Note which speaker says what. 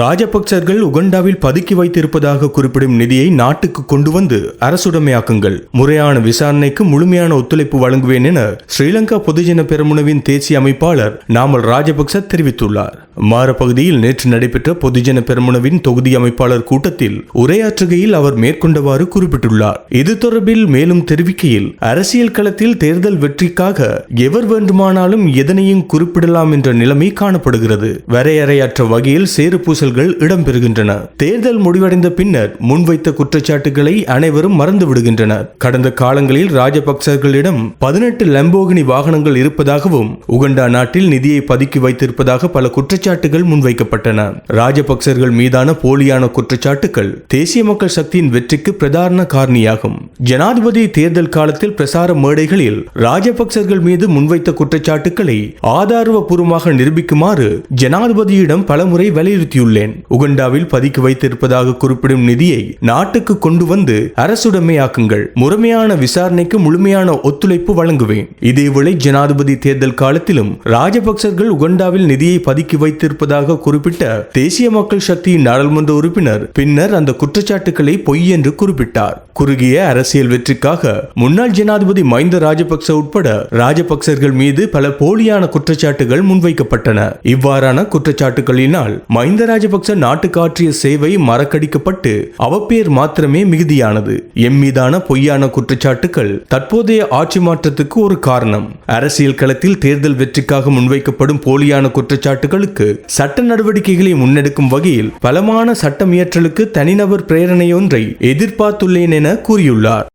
Speaker 1: ராஜபக்சர்கள் உகண்டாவில் பதுக்கி வைத்திருப்பதாக குறிப்பிடும் நிதியை நாட்டுக்கு கொண்டு வந்து அரசுடைமையாக்குங்கள். முறையான விசாரணைக்கு முழுமையான ஒத்துழைப்பு வழங்குவேன் என ஸ்ரீலங்கா பொதுஜன பெரமுனவின் தேசிய அமைப்பாளர் நாமல் ராஜபக்ச தெரிவித்துள்ளார். மாரப்பகுதியில் நேற்று நடைபெற்ற பொதுஜன பெருமனவின் தொகுதி அமைப்பாளர் கூட்டத்தில் உரையாற்றுகையில் அவர் மேற்கொண்டவாறு குறிப்பிட்டுள்ளார். இது தொடர்பில் மேலும் தெரிவிக்கையில் அரசியல் களத்தில் தேர்தல் வெற்றிக்காக எவர் வேண்டுமானாலும் எதனையும் குறிப்பிடலாம் என்ற நிலைமை காணப்படுகிறது. வரையறையற்ற வகையில் சேறு பூசல்கள் இடம்பெறுகின்றன. தேர்தல் முடிவடைந்த பின்னர் முன்வைத்த குற்றச்சாட்டுகளை அனைவரும் மறந்து விடுகின்றனர் கடந்த காலங்களில் ராஜபக்சர்களிடம் பதினெட்டு லம்போகினி வாகனங்கள் இருப்பதாகவும் உகண்டா நாட்டில் நிதியை பதுக்கி வைத்திருப்பதாக பல குற்றச்சாட்டுகள் முன்வைக்கப்பட்டன. ராஜபக்சர்கள் மீதான போலியான குற்றச்சாட்டுகள் தேசிய மக்கள் சக்தியின் வெற்றிக்கு பிரதான காரணியாகும். ஜனாதிபதி தேர்தல் காலத்தில் பிரசார மேடைகளில் ராஜபக்சர்கள் மீது முன்வைத்த குற்றச்சாட்டுகளை ஆதாரபூர்வமாக நிரூபிக்குமாறு ஜனாதிபதியிடம் பலமுறை வலியுறுத்தியுள்ளேன். உகண்டாவில் பதுக்கி வைத்திருப்பதாக குறிப்பிடும் நிதியை நாட்டுக்கு கொண்டு வந்து அரசுடைமையாக்குங்கள். முறைமையான விசாரணைக்கு முழுமையான ஒத்துழைப்பு வழங்குவேன். இதேவேளை ஜனாதிபதி தேர்தல் காலத்திலும் ராஜபக்சர்கள் உகண்டாவில் நிதியை பதுக்கி வைத்திருப்பதாக குறிப்பிட்ட தேசிய மக்கள் சக்தியின் நாடாளுமன்ற உறுப்பினர் பின்னர் அந்த குற்றச்சாட்டுகளை பொய் என்று குறிப்பிட்டார். குறுகிய அரசியல் வெற்றிக்காக முன்னாள் ஜனாதிபதி மஹிந்த ராஜபக்ச உட்பட ராஜபக்சர்கள் மீது பல போலியான குற்றச்சாட்டுகள் முன்வைக்கப்பட்டன. இவ்வாறான குற்றச்சாட்டுகளினால் மஹிந்த ராஜபக்ச நாட்டுக்கு ஆற்றிய சேவை மறக்கடிக்கப்பட்டு அவப்பேர் மாத்திரமே மிகுதியானது. எம் மீதான பொய்யான குற்றச்சாட்டுகள் தற்போதைய ஆட்சி மாற்றத்துக்கு ஒரு காரணம். அரசியல் களத்தில் தேர்தல் வெற்றிக்காக முன்வைக்கப்படும் போலியான குற்றச்சாட்டுகளுக்கு சட்ட நடவடிக்கைகளை முன்னெடுக்கும் வகையில் பலமான சட்டமியற்றலுக்கு தனிநபர் பிரேரணையொன்றை எதிர்பார்த்துள்ளேன் என கூறியுள்ளார்.